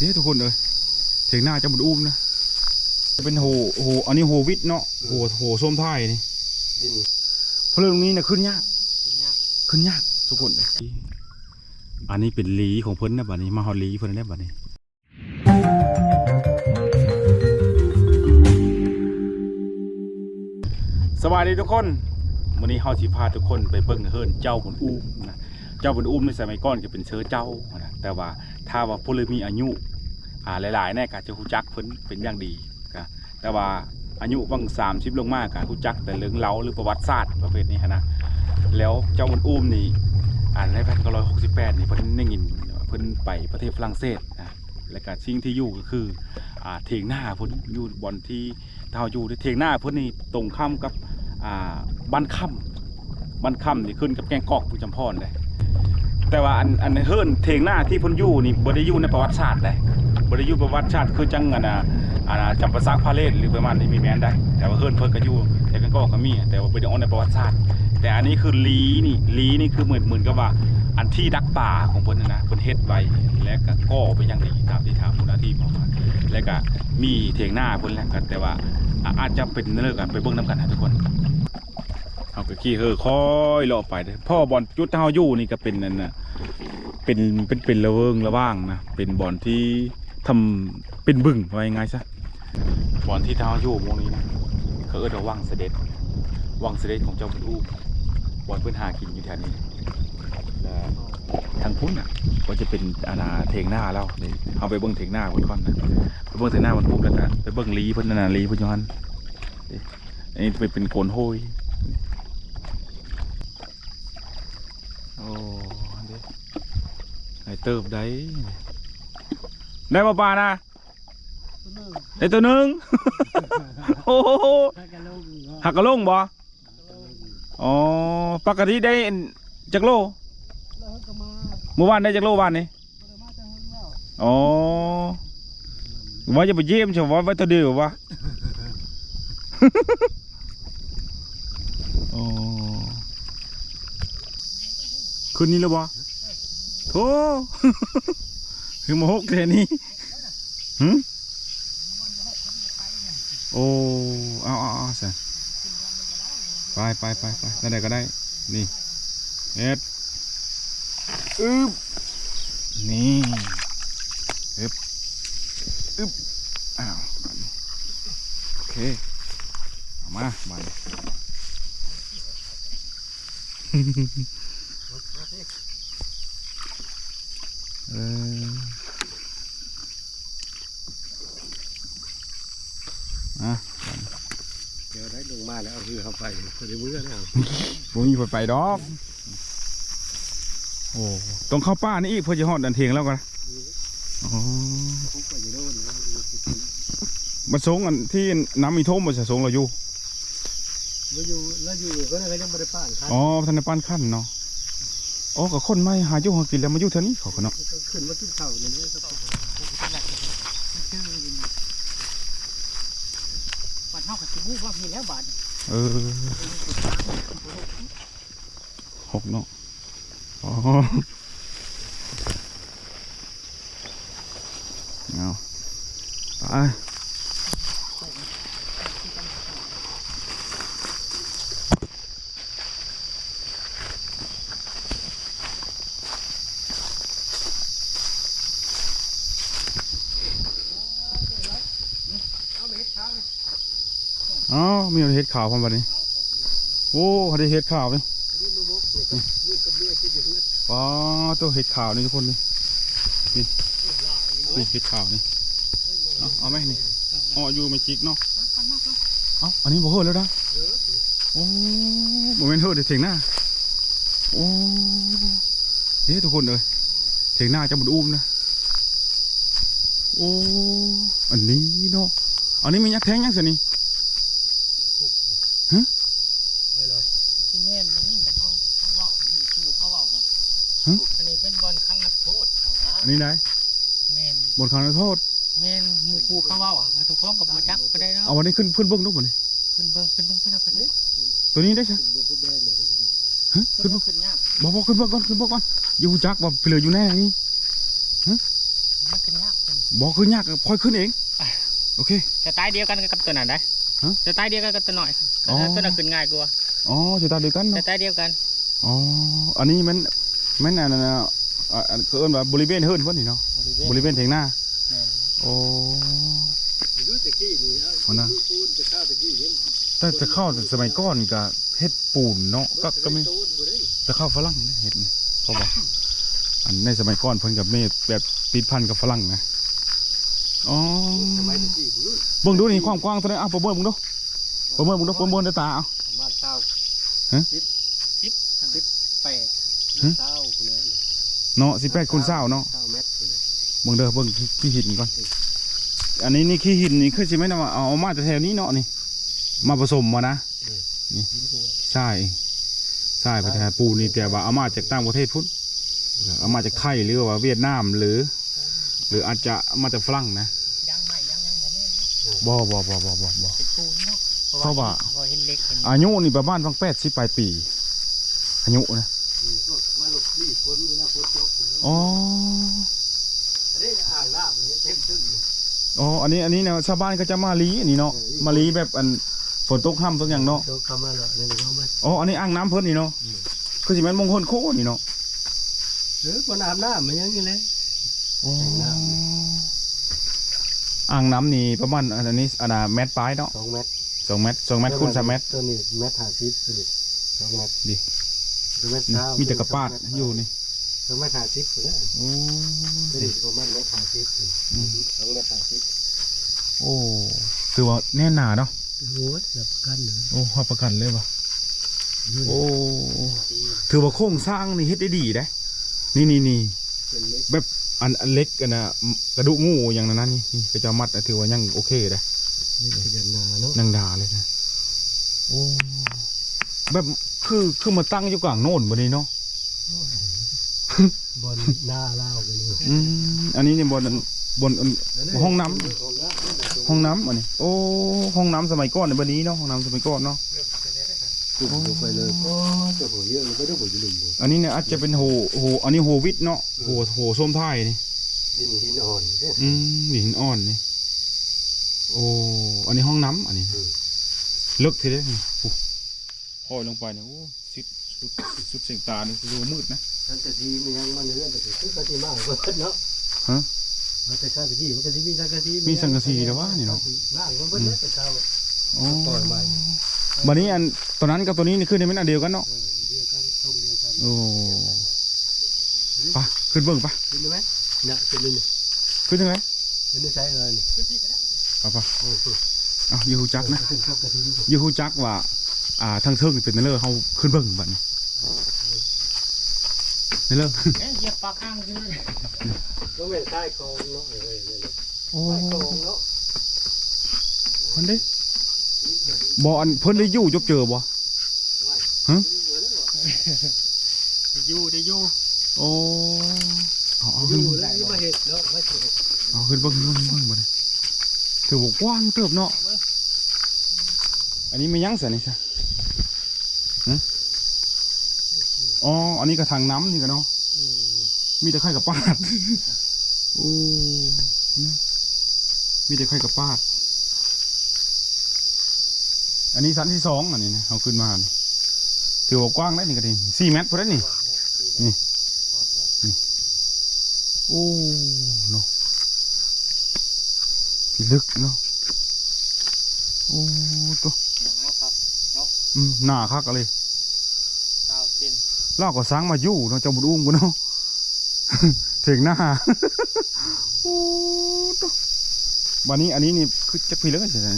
เนี่ทุกคนเลยเถียงหน้าจะหมดอุ้มนะจะเป็นโหโหอันนี้โหวิทเนาะโหโหส้มท้ายนี่เพลิงนี้นะขึ้นยากขึ้นยากทุกคนเลยอันนี้เป็นลีของเพิ่นนะบัดนี้มาฮอลีเพิ่นได้บัดนี้สวัสดีทุกคนวันนี้เฮาสิพาทุกคนไปเบิ่งเฮิรนเจ้าบนอุ้มนะเจ้าบนอุ้มในสมัยก่อนก็เป็นเชื้อเจ้านะแต่ว่าถ้าว่าผู้เลมีอายุ อ่าหลายๆแน่ก็จะฮู้จักเพิ่นเป็นอย่างดีก็แต่ว่าอายุบาง30ลงมากก็ฮู้จักแต่เรื่องเล่าหรือประวัติศาสตร์ประเภทนี้นะแล้วเจ้าบนอุ้มนี่อ่านในพันเก้าร้อยหกสิบแปดนี่เพิ่นได้ยินเพิ่นไปประเทศฝรั่งเศสนะแล้วก็สิ่งที่อยู่ก็คืออ่าเถียงหน้าเพิ่นอยู่บอนที่เท่าอยู่ที่เถียงหน้าเพิ่นนี่ตรงข้ามกับอ่าบ้านค่ำบ้านค่ำนี่ขึ้นกับแกงกอกผู้จำพรเลยแต่ว่าอันอันเฮิรนเทียงหน้าที่พ้นอยู่นี่บ่ได้อยู่ในประวัติศาสตร์เลย บ่ได้อยู่ประวัติศาสตร์คือจังอันน่ะอันน่ะจำปาสักพาเลทหรือประมาณนี้มีแม่นได้ แต่ว่าเฮิรนเพิ่นก็อยู่แต่กงกอกก็มีแต่ว่าบ่ได้เอาในประวัติศาสตร์ แต่อันนี้คือลีนี่ลีนี่คือเหมือนเหมือนกับว่าอันที่ดักป่าของเพิ่นนะเพิ่นเฮ็ดไว้และก็ก่อไปอย่างดีตามที่ถามผู้หน้าที่บอกมาแล้วก็มีเถียงหน้าเพิ่นแหละก็แต่ว่าอาจจะเป็นเรื่องกันไปเบิ่งนํกันนะทุกคนเอาก็ขี่เฮอค่อยเลาะไปพ่อบอลจุดที่เฮาอยู่นี่ก็เป็นนั่นน่ะเป็นเป็นเป็นระเวิงระว่างนะเป็นบอลที่ ทำเป็นบึงไว่ายังไงซะบอลที่เฮาอยู่มงนี้นะเขาเอิ้นว่าวังเสด็จวังเสด็จของเจ้าคุณอู้บอลเพิ่นหากินอยู่แถวนี้แล้วทางพุ่นน่ะก็จะเป็นอาณาเทงหน้าแล้วเอาไปเบิ่งเทงหน้าเพิ่นก่อนนะไปเบิ่งเทงหน้ามันปุ๊บแล้วก็ไปเบิ่งลีเพิ่นนั่นน่ะลีเพิ่นอยู่หั่นอันนี้เป็นเป็นโกนโห้ยโอ้เด้ไอเติบได้ ได้มาปลานะได้ตัวหนึ่ง โอ้โหหักกระลงบ่อ๋อปกติได้จักโลเมื่อวานได้จักโลวานนี่อ๋อว่าจะไปเยี่ยมเฉยว่าไว้ตัวเดียววะโอ้คืนนี้แล้วบ่โธ่ คือมาหกแค่นี้หึโอ้เอาเอาเอาสิไปไปไปไปนั่นไหนก็ได้ นี่เอ็ดอึบนี่อึบอึบอ้าวโอเคเอามามาเอออะ เดี๋ยวได้ลงมาแล้ว เอาเรือเข้าไปคนเดียวมือแล้วผมมีไฟไปดอกโอ้ต้องเข้าป้านี่อีกเพื่อจะหอดดันเทียงแล้วกันอ๋อผมก็อยู่โน่นมันสงอันที่น้ำมีท่วมมันจะสงเราอยู่แล้วอยู่แล้วอยู่ก็เลยยังไม่ได้ป้านครับอ๋อธนปานขั้นเนาะอ๋อกับคนไม่หาอยู่หากินแล้วมาอยู่เท่านี้เขาก็เนาะขึ้นมากินข้าวเนี่ยนะครับบัดเฮาก็สิฮู้ว่ามีแล้วบาด เออหกเนาะอ๋อเอาไปอ๋อมีเห็ด ขาวพร้อมบัดนี้ โอ้ได้เห็ดขาวเลยว้าตัวเห็ดขาวนี่ทุกคนนี่นี่นี่เห็ดขาวนี่เอาเอาไหมนี่อ๋ออยู่ไม่จิกเนาะเอาอันนี้บอกเฮแล้วนะโอ้โมเมนเฮิร์เดี๋ยวเถียงหน้าโอ้เดี๋ยวทุกคนเลยเถียงหน้าจะหมดอุ้มนะโอ้อันนี้เนาะอันนี้มันยักษ์แทงยังสินี่ เลยเลย สิแม่นได้ยินแต่เขาเขาเว้าหมู่ครูเขาเว้าว่า อันนี้เป็นบอลครั้งนักโทษเขาว่าอันนี้ไหนแม่นบทคำโทษ แม่นหมู่ครูเขาเว้าอะทุกคนก็บ่จักบ่ได้เนาะเอาวันนี้ขึ้นขึ้นเบิ้งดูก่อนนี่ขึ้นเบิ่งขึ้นเบิ่งเพิ่นเอาก็ได้ตัวนี้ได้ใช่ขึ้นบนพวกแดงเลยฮะขึ้ขึ้นนบ่เบิ้งขึ้นยากบอกบอกขึ้นเบิ้งก่อนขึ้นเบิ้งก่อนอยู่จักว่าเปลือยอยู่แน่นี่มันขึ้นยากเป็นบอกคือยากค่อยขึ้นเองโอเค จะตายเดียวกันกับตัวนั้นได้ฮะจะตายเดียวกันกับตัวหน่อยอ๋อตัวนั้นขึ้นง่ายกว่าอ๋อจะตาเดียวกันจะเนาะตายเดียวกันอ๋ออันนี้มัน มันอันนั้นน่ะอ่าอันก็เอิ้นว่าบริเวณเฮิรนเพิ่นนี่เนาะบริเวณเถียงหน้าแม่นโอ้รู้ตะกี้นี่เอานะปูนจะข้าวตะกี้เห็นแต่จะเข้าสมัยก่อนก็เฮ็ดปูนเนาะก็ก็ไม่ตูนบ่ได้จะเข้าฝรั่งเนี่ยเฮ็ดนี่เพราะว่า อันในสมัยก่อนเพิ่นกับเมฆแบบติดพันกับฝรั่งนะอ๋อสมัยตะกี้บ่รู้เบิ่งดูนี่ความกว้างเท่าไหร่อ้าวประเมินเบิ่งดูประเมินเบิ่งดูประเมินด้วยตาเอา ประมาณเศร้าฮะสิบสิบแปดฮะเศร้าคนนี้ เนาะ18คูณ20เนาะเศร้าเมตรคนนี้เบิ่งเด้อเบิ่งขี้หินก่อน อันนี้นี่ขี้หินนี่คือสิแม่นว่าเอามาจากแถวนี้เนาะนี่ มาผสมมานะหินห้วยใช่ใช่ประเทศปูนี่แต่ว่าเอามาจากต่างประเทศพุ่นเอามาจากไทยหรือว่าเวียดนามหรือ หรืออาจจะเอามาจากฝรั่งนะยังใหม่ยังยังบ่แม่นบ่บ่บ่บ่บ่บ่เป็นปูนเนาะเพราะว่าเพราะเห็นเล็กเห็นอายุนี่ประมาณตั้งแปดสิบปลายปี อายุนะ อ๋ออันนี้อ่างน้ำนี่เต็มตึ้งอ๋อ อันนี้ อันนี้เนี่ยชาวบ้านก็จะมาลีอันนี้เนาะ มาลีแบบอันฝนตกห้ำตกอย่างเนาะ ตกเข้ามาแล้วนี่ก็มาอ๋อ อันนี้อ่างน้ำเพิ่นนี่เนาะ คือสิแม่นมงคลโคนี่เนาะเออบ่น้ำน้ำมันยังนี่เลยอ๋ออ่างน้อ่างน้ำนี่ประมาณอันนี้อันน่ะแมตรปลายเนาะสองเมตรสองเมตรสองเมตรคูณสามเมตรตัวนี้เมตรห้าสิบตัวนี้สองเมตรดิตัวเมตรนี่เช้ามีแต่กระปาดอยู่นี่ สองเมตรห้าสิบตัวนี้โอ้ตัวนี้ประมาณเมตรห้าสิบตัวอืมสองเมตรห้าสิบโอ้ถือว่าแน่นหนาเนาะโอ้ยรับกันเลยโอ้รับประกันเลยว่ะโอ้ถือว่าโครงสร้างนี่เฮ็ดได้ดีได้นี่นี่นี่เป็นเล็กแบบอันอันเล็กกันนะกระดูกงูอย่างนั้นนะนี่นี่ก็จะมัดอะถือว่ายังโอเคได้เล็กขยันนาเนาะนังดาเลยนะโอ้แบบคือคือมาตั้งอยู่กลางโน่นบนนี้เนาะ บนหน้าเล่ากันเลยอืมอันนี้เนี่ยบนอันบนอันห้องน้ำห้องน้ำห้องน้ำอันนี้ โอ้ห้องน้ำสมัยก่อนในบันนี้เนาะห้องน้ำสมัยก่อนเนาะตุ่มลงไปเลยโอ้ตัวหัวเยอะเลยไม่ได้หัวจะหลุมบ่อันนี้เนี่ยอาจจะเป็นโหโหอันนี้โหวิทเนาะโหโหส้มท้ายนี่ดินหินอ่อนเนี่ยอืมนี่หินอ่อนนี่โอ้อันนี้ห้องน้ำอันนี้อืมลึกทีเดียวนี่โอ้ห้อยลงไปเนี่ยโอ้สุดสุดสุดเสียงตาเนี่ยดูมืดนะทั้งกะทิมันยังมันเนื้อแต่คือกะทิมากกว่าเนาะฮะมันแต่ข้าวกะทิมันกะทิมีสังกะทิมีสังกะสีแต่ว่านี่เนาะมากกว่าเบิ้ลแต่ข้าวโอ้ปล่อยใหม่บันนี้อันตัวนั้นกับตัวนี้นี่ขึ้นในเป็นอันเดียวกันเนาะเออเดียวกันต้มเดียวกันโอ้ไปะขึ้นเบิ่งปะกินได้ไหมเนี่ยเป็นนี่ขึ้นยังไงเป็นนี่ใช้เลยนี่ปะปะโอ้โหอ้าวอยูฮูจักนะขึ้นข้าวกะทินี่อยูฮูจักว่าอ่าทางเทิงนี่เป็นเนเลอร์เขาขึ้นเบิ่งบัดนี้เนเลอร์เอ๊ะเหยียบปากข้างขึ้นเลยก็เป็นใต้คลองเนาะเออเนี่ยโอ้ใต้คลองเนาะคนเด้บออันเพิ่นได้อยู่จบเจอบ่ได้อยู่ได้อยู่โอ้เอาเอาอขึ้นยู่เบิ่งแล้วมาเห็ดเนาะมาเห็ดเอาขึ้นเบิ่งขึ้นเบิ่งขึ้นเบิ่งบ่ได้ถือว่ากว้างเติบเนาะอันนี้ไม่ยั้งเสียนี่ซะหึ อ๋อ อันนี้ก็ทางน้ำนี่กันเนาะอืมมีแต่ไข่กับปาด โอ้นะมีแต่ไข่กับปาด อันนี้สันที่สองอันนี้นะเอาขึ้นมานี่ถือว่ากว้างได้นี่ก็ดีสี่เมตรพอได้นี่ นี่ โอ้เนาะพี่ลึกเนาะ โอ้ตัวนะครับอืมหน้าคักอะไรเก้าเซน ลากก็สร้างมาอยู่เนาะเจ้าบุญอุ้มกูเนาะถึงหน้าวันนี้อันนี้นี่คือจะพี่เลิกใช่ไหม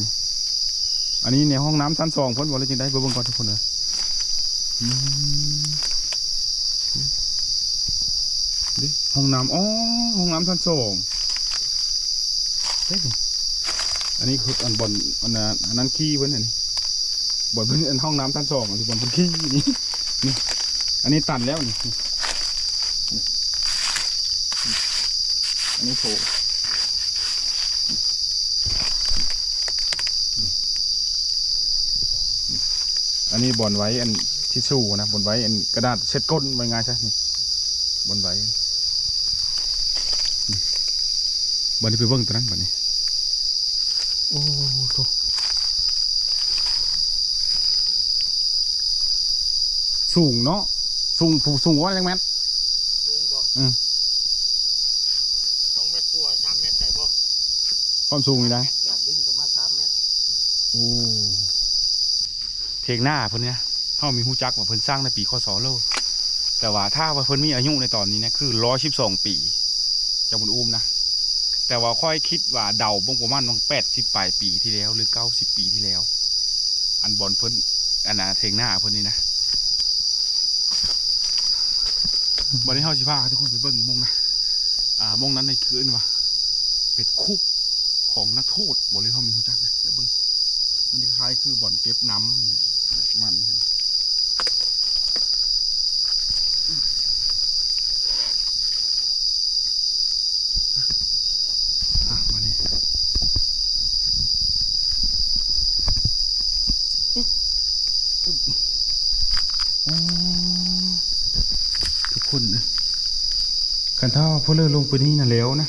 อันนี้ในห้องน้ำชั้นสองพ้นวันเลยจึงได้เบิ่งก่อนทุกคนเลยดิห้องน้ำอ๋อห้องน้ำชั้นสองเฮ้ยนี่อันนี้คืออันบอลอันนั้นขี้เพิ่นอันนี้บอลเพิ่นอันห้องน้ำชั้นสองอันนี้บอลเพิ่นขี้นี่นี่ อันนี้ตันแล้วนี่อันนี้โผล่อันนี้บอลไว้อันทิชชู่นะบอลไว้อันกระดาษเช็ดก้นไว้ไงใช่นี่บอลไว้นี่นบัดนี้ไปเบิ่งตัวนั้นบัดนี้โอ้โหสูงเนาะ สูงผู้สูงว่าจังแม่นสูงบ่อืมต้องเมตรกลัวาสามเมตรได้บ่ความสูงนี่นะจากดินประมาณสามเมตรโอ้เทงหน้าเพิ่นเนี่ยเฮามีฮู้จักว่าเพิ่นสร้างในปีคศโลแต่ว่าถ้าว่าเพิ่นมีอายุในตอนนี้เนี่ยคือ112ปีเจ้าบุญอุ้มนะแต่ว่าค่อยคิดว่าเดาบ่งประมาณต้อง80ปลายปีที่แล้วหรือ90ปีที่แล้ว อันบอลเพิ่นอันน่ะเทงหน้าเพิ่นนี่นะ บันนี้เฮาสิพาทุกคนไปเบิ่งมงนะอ่ามงนั้นในคืนว่าเป็นคุกของนักโทษบ่เลยเฮามีฮู้จักนะไปเบิ่งมันจะคล้ายคือบ่อนเก็บน้ำประมาณนี้นะมานี่อุ๊บอุ๊บอ๋อทุกคนนะ ถ้าพวกเรือลงไปนี่นะแล้วนะ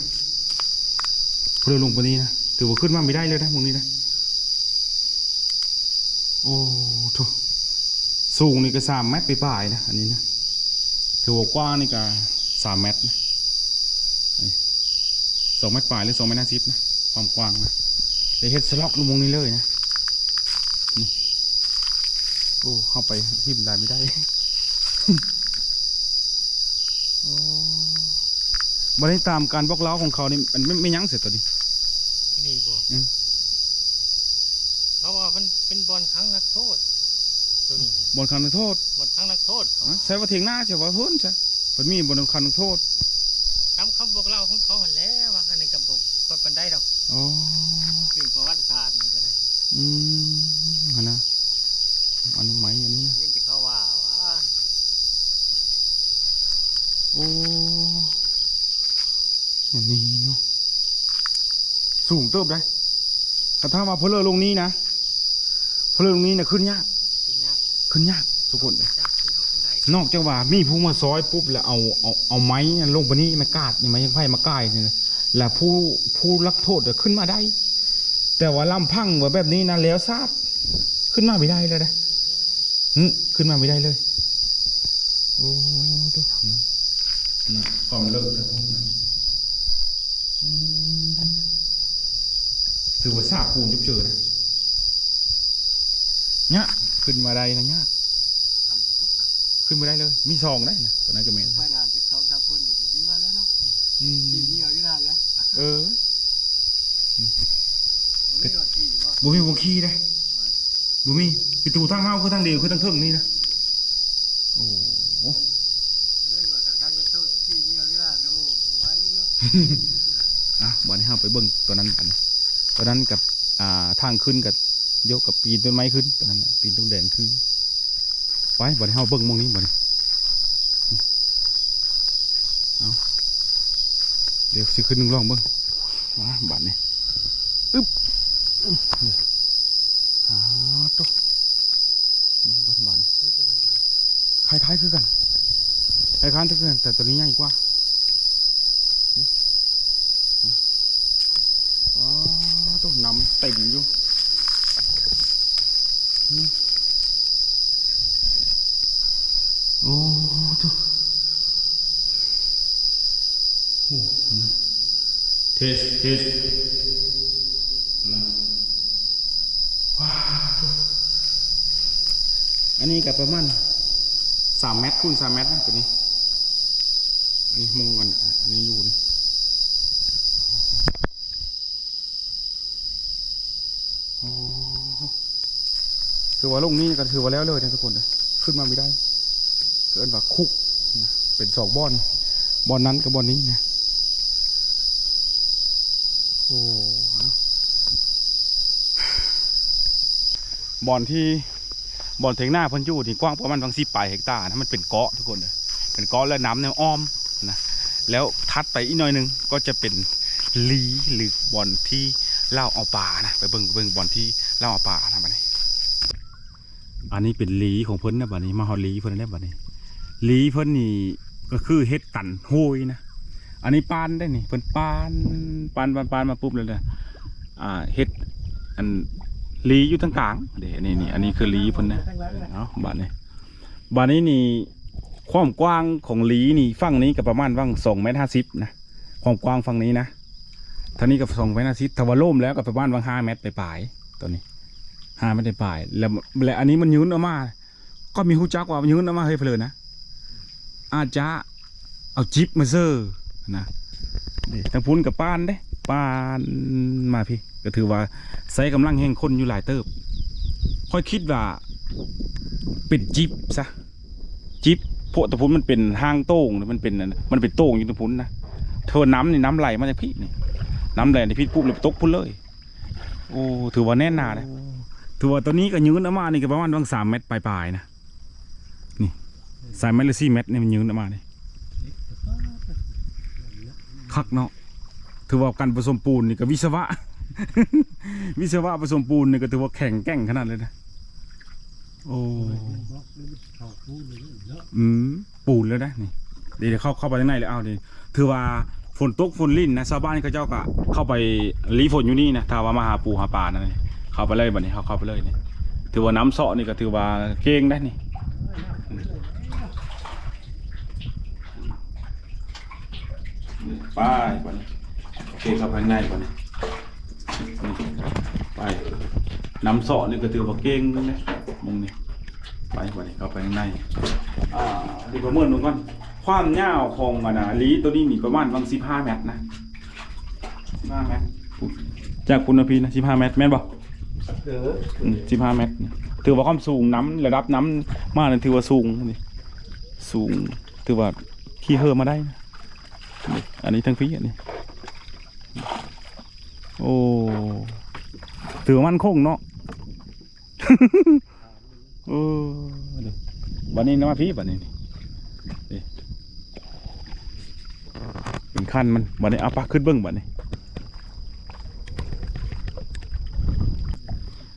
พวกเรือลงไปนี่นะถือว่าขึ้นมาไม่ได้เลยนะมึงนี่นะโอ้โถสูงนี่ก็สามเมตรไปปลายนะ อันนี้นะถือว่ากว้างนี่ก็สามเมตรนะสองเมตรปลายหรือสองเมตรห้าสิบนะความกว้างนะได้เฮ็ดสล็อกลงมงนี้เลยนะนี่โอ้เข้าไปทิ่มได้ไม่ได้ โอ้ บัได้ตามการบอกเล่าของเขานี่มันไม่ไม่ยั้งเสร็จตัวนี้ นี่บ่อืม เขาว่ามันเป็นบอลครั้งนักโทษ ตัวนี้นะบนคันโทษบอลครั้งนักโทษเขาอะใช้ว่าเถียงหน้าใช่ว่าเพิ่นใช่เพิ่นมีบนคันโทษตามคำบอกเล่าของเขาหันแหล้วว่ากันในกับบอกคนปันได้ดอกอ๋อเรื่องประวัติศาสตร์นี่ก็ได้อืมอันนะอันนี้ไหมอันนี้นะ ยิ่งแต่เขาว่าว่า โอ้อันนี้เนาะ สูงเติบได้แต่ถ้ามาเพลอลงนี้นะเพลอลงนี้นะขึ้นยากขึ้นยากทุกคนเลยนอกจากว่ามีผู้มาซอยปุ๊บแล้วเอาเอาเอาไม้ลงไปนี่มากาดนี่ไม้ไผ่มากายนี่แล้วผู้ผู้รักโทษขึ้นมาได้ แต่ว่าลำพังแบบนี้นะแล้วทราบขึ้นมาไม่ได้เลยนะขึ้นมาไม่ได้เลย โอ้ตัวนะความเลิกนะพวกนั้น ถือว่าทราบปูนจุบเจอนะเนี่ยขึ้นมาได้นะเนี่ยขึ้นมาได้เลย มีซองได้นะตอนนั้นก็เมนไปนานที่เขากับคนอีกก็ดีว่าแล้วเนาะอืมทีนี้เอาอยู่นานแล้วเออผมไม่ว่าขี่ว่าบุมีวงขี้ได้บุมีประตูทางเข้าคือทางเดียวคือทางเทิงนี่นะโอ้โหเลยว่ากันครั้งจะโทษขี่นี่เอาอยู่นานโอ้ไว้เนาะอะวันนี้เราไปเบิ่งตัวนั้นกันนะ ตัวนั้นกับทางขึ้นกับยกกับปีนต้นไม้ขึ้นตัวนั้นปีนต้นแดนขึ้น ไปวันนี้เราเบิ่งมองนี้บ่นี้เอาเดี๋ยวสิขึ้นหนึ่งลองเบิ่งมาบัดนี้อึ๊บอึ๊บนี่อ่าตุ๊เบิ่งก่อนบัดนี่คล้ายๆคือกันคล้ายๆคือกันแต่ตัวนี้ใหญ่กว่านี่ว้าวตัวนำ เต็มอยู่นี่โอ้ตัวโอ้นะเทสเทสนะว้าวตัวอันนี้กับประมาณสามเมตรคูณสามเมตรนะตัวนี้ อันนี้มงกันอะอันนี้อยู่นี่ ถือว่าลงนี้ก็ถือว่าแล้วเลยนะทุกคนนะขึ้นมาไม่ได้ เกินว่าคุกนะเป็นสองบอนบอนนั้นกับบอนนี้นะโอ้บอนที่บ่อนเถียงหน้าพันยูที่กว้างประมาณบางสิบปลายเฮกตาร์นะมันเป็นเกาะทุกคนเลยเป็นเกาะและน้ำเนี่ยอ้อมนะแล้วทัดไปอีกหน่อยหนึงก็จะเป็นลีหรือบ่อนที่เล่าเอาป่านะไปเบิ่งเบิ่งบ่อนที่เล่าเอาป่านะบัดนี้ อันนี้เป็นลีของเพิ่นนะบัดนี้มาฮอลีเพิ่นได้บัดนี้ลีเพิ่นนี่ก็คือเฮ็ดตันโฮยนะอันนี้ปานได้นี่เพิ่นปานปานปานปานมาปุ๊บเลยนะอ่าเฮ็ดอันลีอยู่ทางกลางเด้นี่นี่อันนี้คือลีเพิ่นนะเนาะบ้านนี้บ้านนี้นี่ความกว้างของลีนี่ฝั่งนี้ก็ประมาณว่างสองเมตรห้าสิบนะความกว้างฝั่งนี้นะท่านี้ก็สองเมตรห้าสิบถ้าว่าล่มแล้วก็ประมาณว่างห้าเมตรไปปลายตัวนี้ หาเมตรไปปลาย แล้วแล้วอันนี้มันยืนออกมา ก็มีหูจักว่ามันยืนออกมาเฮ้ยเพลินนะ อาจจะเอาจิบมาเซอร์นะนี่ทางพุ้นกับป้านเด้ป้านมาพี่ ก็ถือว่าใช้กำลังแห่งคนอยู่หลายเติบค่อยคิดว่าเป็นจิบซะจิบพวกตะพุนมันเป็นห้างโต้งมันเป็นอันนั้นมันเป็นโต้งอยู่ตะพุนนะเธอน้ำนี่น้ำไหลมาจากพี่นี่น้ำไหลในพี่ปุ๊บเลยตกพุ่นเลย โอ้ถือว่าแน่นหนาเลย ถือว่าตัวนี้ก็ยืนออกมานี่ก็ประมาณว่างสามเมตรปลายๆนะนี่สามเมตรหรือสี่เมตรนี่มันยืนออกมาเลยคักเนาะถือว่าการผสมปูนนี่ก็วิศวะ วิศวะผสมปูนนี่ก็ถือว่าแข็งแกร่งขนาดเลยนะโอ้อืมปูนแล้วนะนี่เดี๋ยวเข้าเข้าไปข้างในเลยเอาดิถือว่าฝนตกฝนลิ่นนะชาวบ้านเขาเจ้าก็เข้าไปรีฝนอยู่นี่นะถ้าว่ามาหาปูหาปลานะนี่เเข้าไปเลยบัดนี้เขาเข้าไปเลยนี่ถือว่าน้ำเสาะนี่ก็ถือว่าเก่งได้นี่ไปบัดนี้โอเคเข้าไปข้างในบัดนี้นี่ไปน้ำเสาะนี่ก็ถือว่าเก่งนะมองนี่ไปบัดนี้เข้าไปข้างในอ่าดีประเมินดูก่อนความยาวของมันนะลีตัวนี้มีประมาณบางสิบห้าเมตรนะสิบห้าเมตรจากคุณพีนะสิบห้าเมตรแม่นบ่เออ สิบห้าเมตร ถือว่าความสูงน้ำระดับน้ำมากเลยถือว่าสูงนี่สูงถือว่าขี่เฮอมาได้นะอันนี้ทั้งฟีอันนี้โอ้ถือว่ามันคงเนาะโอ้วันนี้น้ำมาฟีวันนี้นี่เป็นขั้นมันวันนี้เอาปะขึ้นเบิ้งวันนี้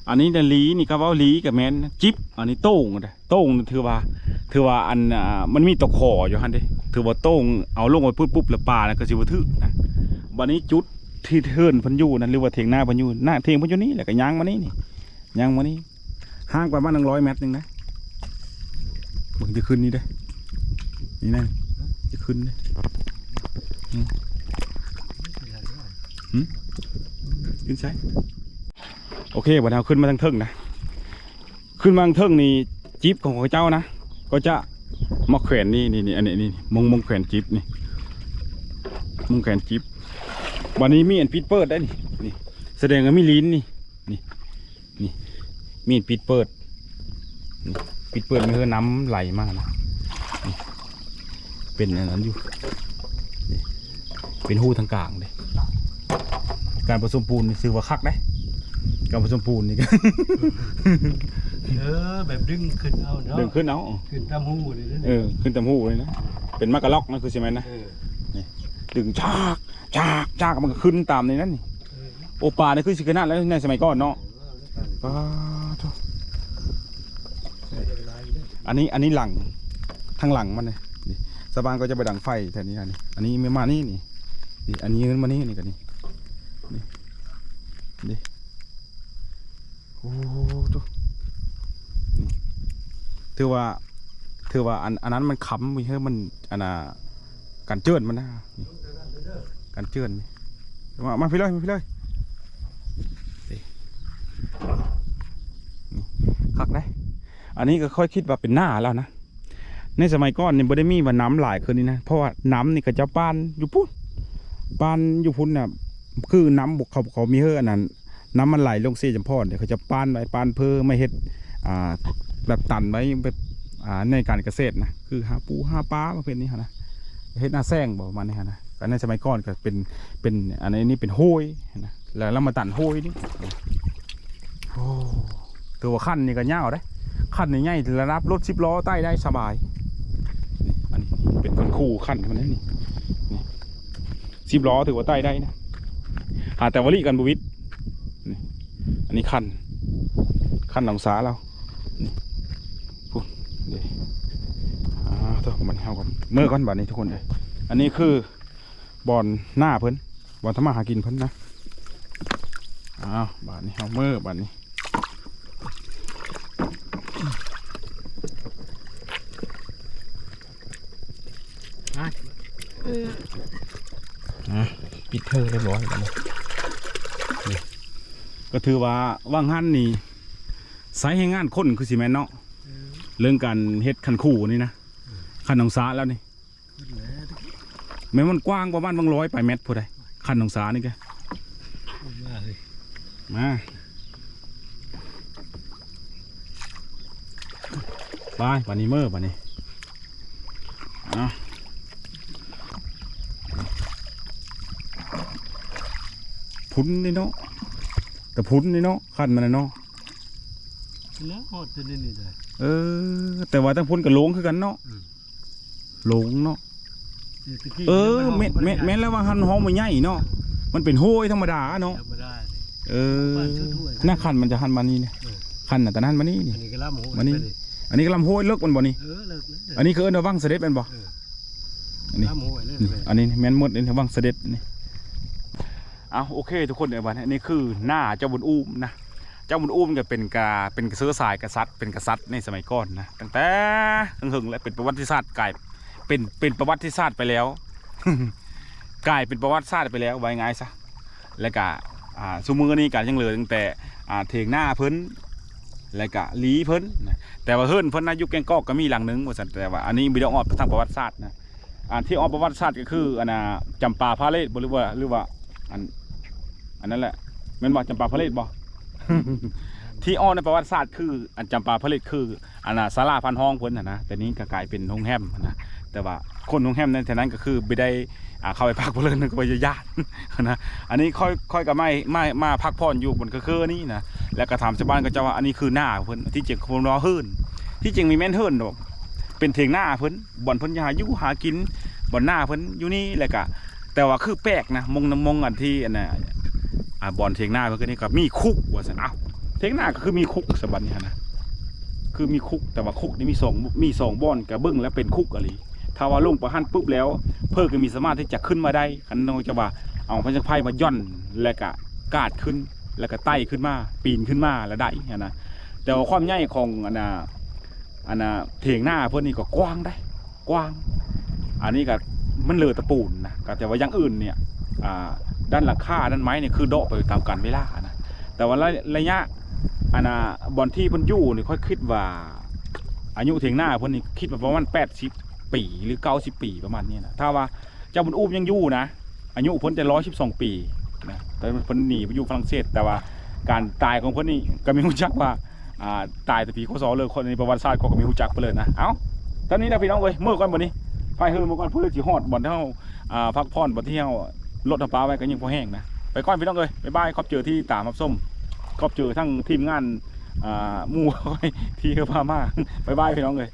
อันนี้นะลีนี่ก็ว่าลีกับแมนนจิ๊บอันนี้โต้งนะโต้งนี่ถือว่าถือว่าอันอ่ามันมีตะขออยู่ฮันเด้ถือว่าโต้งเอาลงไปปุ๊บปุ๊บแล้วปลานะก็สิบ่ถึกนะวันนี้จุดที่เทินพันยูนั่นหรือว่าเทียงหน้าพันยูหน้าเทียงพันยูนี่แหละก็ย่างมานี่นี่ย่างมานี่ห่างประมาณหนึ่งร้อยเมตรหนึ่งนะมึงจะขึ้นนี่ได้นี่นะจะขึ้นเลยขึ้นใช่ โอเคบัดเราขึ้นมาทางเทิงนะ ขึ้นมาทางเทิงนี่จิ๊บของข้าเจ้านะ ก็จะมาแขวนนี่นี่นี่อันนี้นี่มงมงแขวนจิ๊บนี่มงแขวนจิ๊บวันนี้มีอันปิดเปิดได้นี่นี่ แสดงว่ามีลิ้นนี่นี่นี่มีปิดเปิดปิดเปิดม่เคือน้ำไหลมากนะนเป็นอันนั้นอยู่เป็นหูทางกลางเลยการผสมปูนซื้อว่าคักได้ การผสมปูนนี่ก็ เออแบบดึงขึ้นเอาเนาะเดินขึ้นเอาขึ้นตามหูเลยนะเออขึ้นตามหูเลยนะเป็นมากระล็อกนะคือใช่ไหมนะเออดึงชากชากชากมันก็ขึ้นตามในนั้นนี่เออโอปลาเนี่ยคือสิกนาดแล้วในสมัยก่อนเนาะปลาโถ่อันนี้อันนี้หลังทางหลังมันเลยนี่สบานก็จะไปดังไฟแถวนี้อันนี้อันนี้ไม่มานี่นี่นี่อันนี้ยืนมานี่นี่กันนี่นี่นี่โอ้ตัวถือว่าถือว่าอันอันนั้นมันค้ำมีให้มันอันน่ะการเจือนมันนะการเจือนมามาพี่เลยมาพี่เลยนี่นี่คักได้อันนี้ก็ค่อยคิดว่าเป็นหน้าแล้วนะในสมัยก่อนเนี่ยบ่ได้มีว่าน้ำหลายคืนนี้นะเพราะว่าน้ำนี่ก็จะปานอยู่พุ่นปานอยู่พุ่นน่ะคือน้ำบกเขาเขามีเฮืออันนั้น น้ำมันไหลลงเสียจำพอนเดี๋ยวเขาจะปานไว้ปานเพื่อไม่เฮ็ดแบบตันไว้แบบในการเกษตรนะคือหาปูหาปลาประเภทนี้นะเฮ็ดหน้าแซงบอกประมาณนี้นะก็ในสมัยก่อนก็เป็นเป็นอันนี้นี่เป็นโห้ยนะแล้วเรามาตันโห้ยนี่โอ้ตัวขั้นนี่ก็ยาวได้ขั้นใหญ่ๆระดับรถสิบล้อใต้ได้สบายอันนี้เป็นคนคู่ขั้นมันนี่นี่สิบล้อถือว่าใต้ได้นะหาแต่วลีกันบุวิทย์ อันนี้ขั้นขั้นหลังสาเรานี่พูดเดี๋ยวอ่าตัวมันเข้ากันเมื่อก่อนบัดนี้ทุกคนเลยอันนี้คือบอนหน้าเพิ่นบอนทำมาหากินเพิ่นนะอ้าวบาดนี้เฮาเมื่อบาดนี้ปิดเธอเรียบร้อยแล้ว ก็ถือว่าว่างหันนี่สายให้งานคนคือสิแม่นเนาะเรื่องการเฮ็ดคันคู่นี่นะคันหนองสาแล้วนี่แม้มันกว้างประมาณบางร้อยไปเมตรผู้ใดคันหนองสานี่แกมาไปปานนี้เมื่อปานนี้เอาพุ้นนี่เนาะ แต่พุ้นนี่เนาะคันมันน่ะเนาะแล้วหดตัวนี้นี่ได้เออ แต่ว่าถ้าพุ้นกับโลงคือกันเนาะอืมโลงเนาะดี๋ยวตะกี้เออดี๋ยวแม่นแม่นแม่นแล้วว่าหันห้องมันใหญ่เนาะมันเป็นโห้ยธรรมดาเนาะธรรมดานี่เออบ้านทั่วๆหน้าคันมันจะหันมานี่เนี่ยเออคันน่ะแต่หันมานี่นี่อันนี้ก็ล่ำหัวมานี่ไปดิอันนี้กำลังโห้ยเลิกมันบ่นี่เออเลิกแล้วอันนี้คือเอิ้นว่าวังเสด็จเป็นบ่เอออันนี้ล่ำหัวเลยนี่อันนี้แม่นหมดนี่วังเสด็จนี่ เอาโอเค ทุกคนเดี๋ยววันนี้อันนี้คือหน้าเจ้าบุญอุ้มนะเจ้าบุญอุ้มก็เป็นกาเป็นเสื้อสายกษัตริย์เป็นกษัตริย์ในสมัยก่อนนะตั้งแต่หึงๆและเป็นประวัติศาสตร์กลายเป็นเป็นประวัติศาสตร์ไปแล้ว กลายเป็นประวัติศาสตร์ไปแล้วไว้ไงซะแล้วก็อ่าสมือนี้ก็ยังเหลือตั้งแต่อ่าเถียงหน้าเพิ่นแล้วก็หลีเพิ่นแต่ว่าเฮิรนเพิ่นนะยุคแกงกอกก็มีหลังหนึงว่าซั่นแต่ว่าอันนี้ม่ได้ออกทางประวัติศาสตร์นะอ่าที่ออกประวัติศาสตร์ก็คืออันน่ะจำปาพาเลทบ่หรือว่าหรือว่า อัน อันนั้นแหละแม่นบ่จำปาพาเลทบ่ที่ออกในประวัติศาสตร์คือ อันจำปาพาเลทคือ อันน่ะศาลาพันห้องเพิ่นน่ะนะแต่นี้ก็กลายเป็นโรงแรมนะแต่ว่าคนโรงแรมในแถวนั้นก็คือไม่ได้อ่าเข้าไปพักเพลินก็ไปญาตินะอันนี้ค่อยค่อยก็ไม่ไม่มาพักผ่อนอยู่บนก็คือนี่นะแล้วก็ถามชาวบ้านก็จะว่าอันนี้คือหน้าเพิ่นที่จริงคนรอเฮิรนที่จริงมีแม่นเฮิรนดอกเป็นเถียงหน้าเพิ่นบ่อนเพิ่นหาอยู่หากินบ่อนหน้าเพิ่นอยู่นี่แหละก็ แต่ว่าคือแปลกนะมงน้ำมงอันที่อันน่ะอ่าบอนเถียงหน้าเพิ่นนี่ก็มีคุกว่าซั่นเอ้าเถียงหน้าก็คือมีคุกสบัดนี้นะคือมีคุกแต่ว่าคุกนี่มีสองมีสองบ่อนกับเบิ้งแล้วเป็นคุกอะไรถ้าว่าลงประหันปุ๊บแล้ว เพิ่นก็มีสามารถที่จะขึ้นมาได้คันโนจะว่าเอาพันชักไพ่มาย่อนแล้วก็กาดขึ้น แล้วก็ไต่ขึ้นมา ปีนขึ้นมาแล้วได้นะแต่ว่าความใหญ่ของอันน่ะอันน่ะเถียงหน้าเพิ่นนี่ก็กว้างได้ กว้าง อันนี้ก็มันเลือตะปูนน แต่ว่าอย่างอื่นเนี่ยด้านหลังคาด้านไม้เนี่ยคือเดะไปตามกันเวลานะแต่ว่าระยะอันน่ะบอนที่พิ่นยู่นี่ค่อยคิดว่า อายุเถียงหน้าพิ่นนี่คิดว่าประมาณ80ปีหรือ90ปีประมาณนี้นะถ้าว่าเจ้าบุญอุ้มยังอยู่นะอายุเพิ่นจะ112ปีนะแต่พิ่นหนีไปอยู่ฝรั่งเศส แต่ว่าการตายของพิ่นนี่ก็มีรู้จักว่าตายแต่ปีคศเลยคนในประวัติศาสตร์ก็มีรู้จักไปเลยนะเอ้าตอนนี้นะพี่น้องเอ้ยเมื่อก่อนบ่นี้ไฟเฮือเมื่อก่อนเพื่อสิฮอดบอนเฮาอ่า พักผ่อนบ่ที่เฮารถน้ำปลาไว้ก็ยังพอแห้งนะไปก่อนพี่น้องเลยบ๊ายบายขอบเจอที่ตามรับส้มขอบเจอทั้งทีมงานหมู่ที่เฮาพามาบายบายพี่น้องเลย